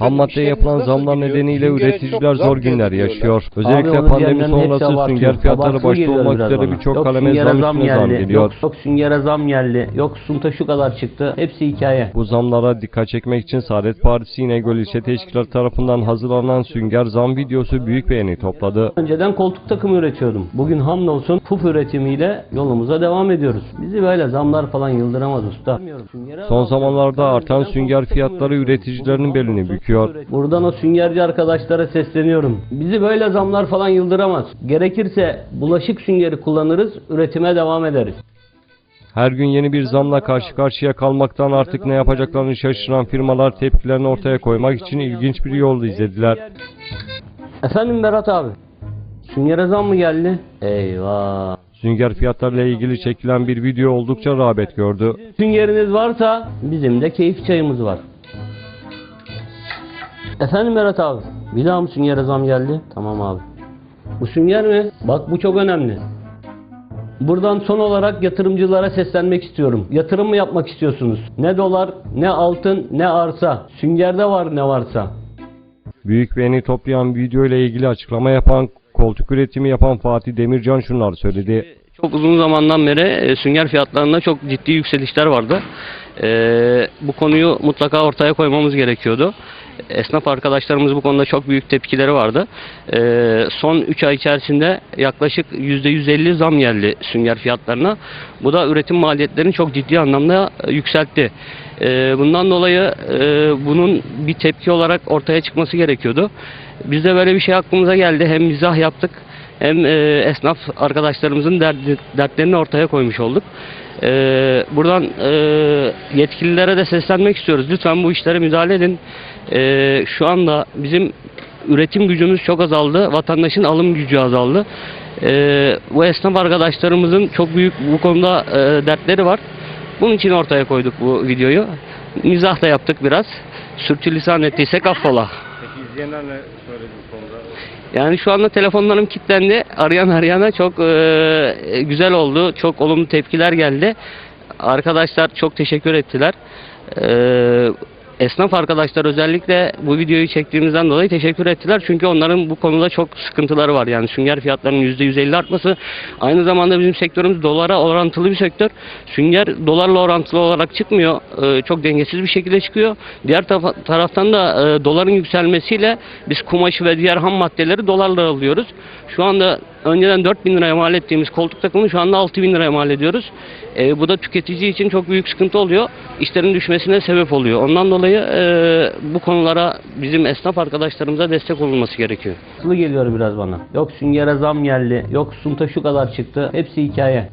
Ham maddeye yapılan zamlar nedeniyle üreticiler zor günler yaşıyor. Özellikle onu pandemi sonrası sünger fiyatları başta olmak üzere birçok kaleme zam üstüne zam geliyor. Yok, yok süngere zam geldi. Yok sunta şu kadar çıktı. Hepsi hikaye. Bu zamlara dikkat çekmek için Saadet Partisi İnegöl İlçe Teşkilatı tarafından hazırlanan sünger zam videosu büyük beğeni topladı. Önceden koltuk takımı üretiyordum. Bugün hamdolsun puf üretimiyle yolumuza devam ediyoruz. Bizi böyle zamlar falan yıldıramaz usta. Son zamanlarda artan sünger fiyatları üreticilerin belini büküyor. Buradan o süngerci arkadaşlara sesleniyorum. Bizi böyle zamlar falan yıldıramaz. Gerekirse bulaşık süngeri kullanırız, üretime devam ederiz. Her gün yeni bir zamla karşı karşıya kalmaktan artık ne yapacaklarını şaşıran firmalar tepkilerini ortaya koymak için ilginç bir yol izlediler. Efendim Berat abi, süngere zam mı geldi? Eyvah. Sünger fiyatlarıyla ilgili çekilen bir video oldukça rağbet gördü. Süngeriniz varsa bizim de keyif çayımız var. Efendim Berat abi, bir daha mı süngere zam geldi? Tamam abi. Bu sünger mi? Bak bu çok önemli. Buradan son olarak yatırımcılara seslenmek istiyorum. Yatırım mı yapmak istiyorsunuz? Ne dolar, ne altın, ne arsa. Süngerde var ne varsa. Büyük beğeni toplayan video ile ilgili açıklama yapan, koltuk üretimi yapan Fatih Demircan şunlar söyledi. Çok uzun zamandan beri e, sünger fiyatlarında çok ciddi yükselişler vardı. E, bu konuyu mutlaka ortaya koymamız gerekiyordu. Esnaf arkadaşlarımız bu konuda çok büyük tepkileri vardı. E, son 3 ay içerisinde yaklaşık %150 zam geldi sünger fiyatlarına. Bu da üretim maliyetlerini çok ciddi anlamda e, yükseltti. E, bundan dolayı e, bunun bir tepki olarak ortaya çıkması gerekiyordu. Biz de böyle bir şey aklımıza geldi. Hem mizah yaptık hem e, esnaf arkadaşlarımızın derdi, dertlerini ortaya koymuş olduk. E, buradan e, yetkililere de seslenmek istiyoruz. Lütfen bu işlere müdahale edin. E, şu anda bizim üretim gücümüz çok azaldı. Vatandaşın alım gücü azaldı. E, bu esnaf arkadaşlarımızın çok büyük bu konuda e, dertleri var. Bunun için ortaya koyduk bu videoyu. Mizah da yaptık biraz. Sürçülisan ettiysek affola. İzleyenler ne söyledi konuda? Yani şu anda telefonlarım kilitlendi. Arayan arayana çok e, güzel oldu. Çok olumlu tepkiler geldi. Arkadaşlar çok teşekkür ettiler. E, esnaf arkadaşlar özellikle bu videoyu çektiğimizden dolayı teşekkür ettiler. Çünkü onların bu konuda çok sıkıntıları var. Yani sünger fiyatlarının %150 artması. Aynı zamanda bizim sektörümüz dolara orantılı bir sektör. Sünger dolarla orantılı olarak çıkmıyor. E, çok dengesiz bir şekilde çıkıyor. Diğer taraftan da e, doların yükselmesiyle biz kumaşı ve diğer ham maddeleri dolarla alıyoruz. Şu anda önceden 4000 liraya mal ettiğimiz koltuk takımını şu anda 6000 liraya mal ediyoruz. E, bu da tüketici için çok büyük sıkıntı oluyor. İşlerin düşmesine sebep oluyor. Ondan dolayı e, bu konulara bizim esnaf arkadaşlarımıza destek olunması gerekiyor. Nasıl geliyor biraz bana? Yok süngere zam geldi. Yok sunta şu kadar çıktı. Hepsi hikaye.